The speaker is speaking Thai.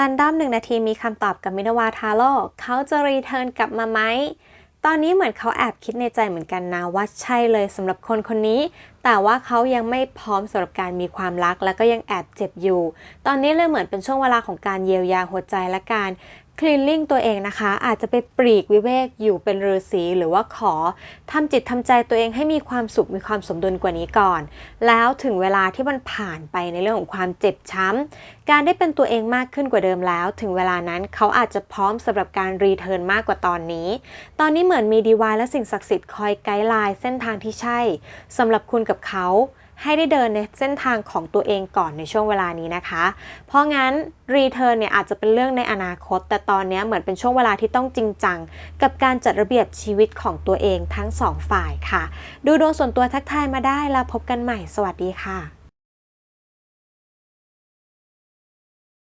รันดอมหนึ่งนาทีมีคำตอบกับมินาวาทาโร่เขาจะรีเทิร์นกลับมาไหม ตอนนี้เหมือนเขาแอบคิดในใจเหมือนกันนะว่าใช่เลยสำหรับคนคนนี้ แต่ว่าเขายังไม่พร้อมสำหรับการมีความรัก แล้วก็ยังแอบเจ็บอยู่ ตอนนี้เลยเหมือนเป็นช่วงเวลาของการเยียวยาหัวใจและการ คลีนลิ่งตัวเองนะคะ อาจจะไปปลีกวิเวกอยู่เป็นฤาษีหรือว่าขอทำจิตทำใจตัวเองให้มีความสุขมีความสมดุลกว่านี้ก่อน แล้วถึงเวลาที่มันผ่านไปในเรื่องของความเจ็บช้ำ การได้เป็นตัวเองมากขึ้นกว่าเดิมแล้ว ถึงเวลานั้นเขาอาจจะพร้อมสำหรับการรีเทิร์นมากกว่าตอนนี้ ตอนนี้เหมือนมีดีวายและสิ่งศักดิ์สิทธิ์คอยไกด์ไลน์เส้นทางที่ใช่สำหรับคุณกับเขา ให้ได้เดินในเส้นทางของตัวเองก่อนในช่วงเวลานี้นะคะ เพราะงั้นรีเทิร์นเนี่ยอาจจะเป็นเรื่องในอนาคต แต่ตอนนี้เหมือนเป็นช่วงเวลาที่ต้องจริงจัง กับการจัดระเบียบชีวิตของตัวเองทั้งสองฝ่ายค่ะ ดูดวงส่วนตัวทักทายมาได้แล้วพบกันใหม่ สวัสดีค่ะ